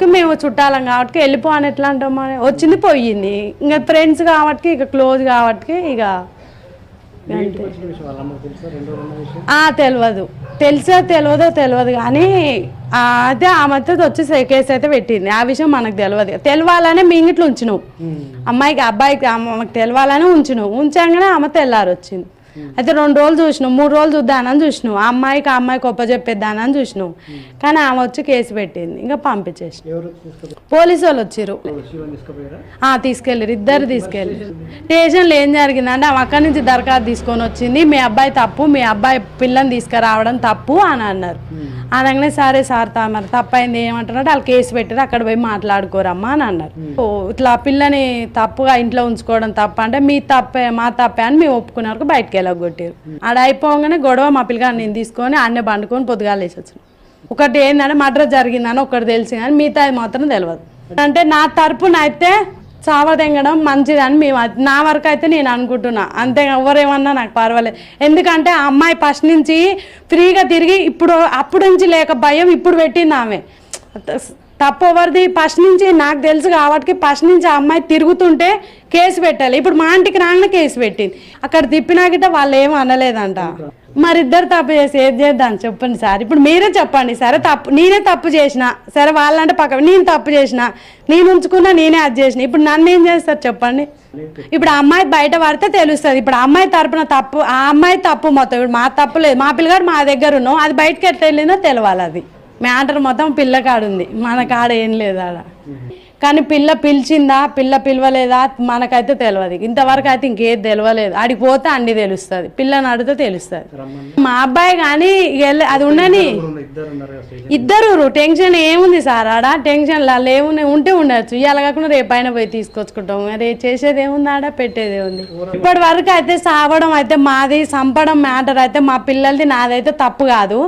కాబట్టి మేము చుట్టాలం కాబట్టి వెళ్ళిపో అని ఎట్లా అంటాం వచ్చింది పోయింది. ఇంకా ఫ్రెండ్స్ కాబట్టి ఇక క్లోజ్ కాబట్టి ఇక తెలియదు తెలిసో? తెలియదో తెలియదు కానీ ఆ, అయితే ఆమెతో వచ్చి కేసు అయితే పెట్టింది. ఆ విషయం మనకు తెలియదు తెలవాలనే మీ ఇంట్లో ఉంచినావు అమ్మాయికి అబ్బాయికి ఆమెకు తెలవాలని ఉంచినావు ఉంచగానే ఆమె తెల్లారు వచ్చింది అయితే రెండు రోజులు చూసినావు మూడు రోజులు చూద్దానని చూసినావు. ఆ అమ్మాయికి ఆ అమ్మాయికి ఒప్ప చెప్పేద్దానని చూసినావు. కానీ ఆమె వచ్చి కేసు పెట్టింది ఇంకా పంపించేసి పోలీసు వాళ్ళు ఆ తీసుకెళ్ళారు ఇద్దరు తీసుకెళ్ళారు స్టేషన్లో ఏం జరిగిందంటే ఆమె అక్కడి నుంచి దరఖాస్తు తీసుకొని వచ్చింది మీ అబ్బాయి తప్పు మీ అబ్బాయి పిల్లని తీసుకురావడం తప్పు అని అన్నారు. అనగానే సరే సార్ తా మరి తప్పైంది ఏమంటున్నాడు వాళ్ళు కేసు పెట్టారు అక్కడ పోయి మాట్లాడుకోరమ్మా అని అన్నారు. ఓ, ఇట్లా పిల్లని తప్పుగా ఇంట్లో ఉంచుకోవడం తప్ప అంటే మీ తప్పే మా తప్పే అని మేము ఒప్పుకునే వరకు బయటకు వెళ్ళగొట్టారు. ఆడ అయిపోగానే గొడవ మా పిల్లగాని నేను తీసుకొని అన్నీ పండుకొని పొద్దుగాలు వేసి వచ్చాను ఒకటి ఏంటంటే మర్డర్ జరిగిందని ఒకటి తెలిసి కానీ మిగతా మాత్రం తెలియదు అంటే నా తరపున అయితే చావదెంగడం మంచిదని మేము నా వరకు అయితే నేను అనుకుంటున్నా. అంతే ఎవరేమన్నా నాకు పర్వాలేదు ఎందుకంటే ఆ అమ్మాయి ఫస్ట్ నుంచి ఫ్రీగా తిరిగి ఇప్పుడు అప్పుడు నుంచి లేక భయం ఇప్పుడు పెట్టింది ఆమె. తప్పు ఎవరిది ఫస్ట్ నుంచి నాకు తెలుసు కాబట్టి ఫస్ట్ నుంచి ఆ అమ్మాయి తిరుగుతుంటే కేసు పెట్టాలి. ఇప్పుడు మా ఇంటికి రాగానే కేసు పెట్టింది. అక్కడ తిప్పినా గిట్ట వాళ్ళు ఏం అనలేదంట. మరి ఇద్దరు తప్పు చేసి ఏది చేద్దాం చెప్పండి సార్. ఇప్పుడు మీరే చెప్పండి సరే. తప్పు నేనే తప్పు చేసిన సరే వాళ్ళంటే పక్క నేను తప్పు చేసిన నేను ఉంచుకున్నా నేనే అది చేసిన. ఇప్పుడు నన్ను ఏం చేస్తారు చెప్పండి? ఇప్పుడు అమ్మాయి బయట పడితే తెలుస్తుంది. ఇప్పుడు అమ్మాయి తరపున తప్పు ఆ అమ్మాయి తప్పు మొత్తం. ఇప్పుడు మా తప్పు లేదు. మా పిల్లగాడు మా దగ్గర ఉన్నాం అది బయటకి ఎట్లా వెళ్ళిందో తెలవాలి అది. మ్యాటర్ మొత్తం పిల్ల కాడ ఉంది మన కాడ ఏం లేదు ఆడ. కానీ పిల్ల పిలిచిందా పిల్ల పిలవలేదా మనకైతే తెలియదు ఇంతవరకు అయితే ఇంకేది తెలియలేదు ఆడికి పోతే అన్ని తెలుస్తుంది. పిల్లని అడిగితే తెలుస్తుంది. మా అబ్బాయి కానీ అది ఉండని. ఇద్దరు టెన్షన్ ఏముంది సార్ ఆడ? టెన్షన్ లేవునే ఉంటే ఉండొచ్చు. ఇవాళ కాకుండా రేపైనా పోయి తీసుకొచ్చుకుంటాం. మరి చేసేది ఏముంది ఆడ? పెట్టేది ఏముంది? ఇప్పటి వరకు అయితే సావడం అయితే మాది చంపడం మ్యాటర్ అయితే మా పిల్లలది నాదైతే తప్పు కాదు.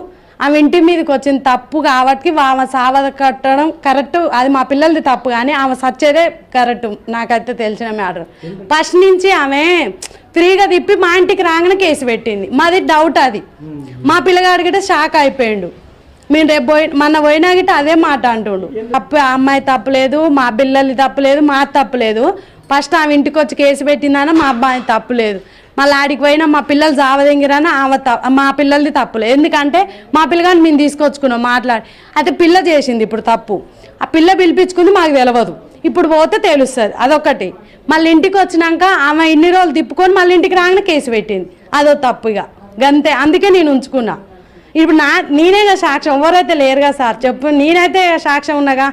ఆమె ఇంటి మీదకి వచ్చిన తప్పు కాబట్టి ఆమె సావద కట్టడం కరెక్ట్. అది మా పిల్లలది తప్పు కానీ ఆమె సచ్చేదే కరెక్ట్. నాకైతే తెలిసిన మ్యాటర్. ఫస్ట్ నుంచి ఆమె ఫ్రీగా తిప్పి మా ఇంటికి రాగానే కేసు పెట్టింది. మాది డౌట్ అది. మా పిల్లగాడి గిట్ట షాక్ అయిపోయిండు. మేము రేపు పోయి మొన్న పోయినా గిట్ట అదే మాట అంటుండు. తప్పు ఆ అమ్మాయి తప్పులేదు మా పిల్లలు తప్పులేదు మా తప్పులేదు ఫస్ట్ ఆమె ఇంటికి వచ్చి కేసు పెట్టిందన్న మా అబ్బాయి తప్పులేదు మళ్ళీ ఆడికి పోయినా మా పిల్లలు జావదెంగిరని ఆమె మా పిల్లలది తప్పులేదు ఎందుకంటే మా పిల్లగాని మేము తీసుకొచ్చుకున్నాం మాట్లాడి. అయితే పిల్ల చేసింది ఇప్పుడు తప్పు. ఆ పిల్ల పిలిపించుకుంది మాకు తెలియదు ఇప్పుడు పోతే తెలుస్తుంది. అదొకటి. మళ్ళీ ఇంటికి వచ్చినాక ఆమె ఇన్ని రోజులు తిప్పుకొని మళ్ళీ ఇంటికి రాగానే కేసు పెట్టింది. అదో తప్పు ఇక గంతే. అందుకే నేను ఉంచుకున్నా. ఇప్పుడు నా నేనే సాక్ష్యం. ఎవరైతే లేరుగా సార్? చెప్పు. నేనైతే సాక్ష్యం ఉన్నాగా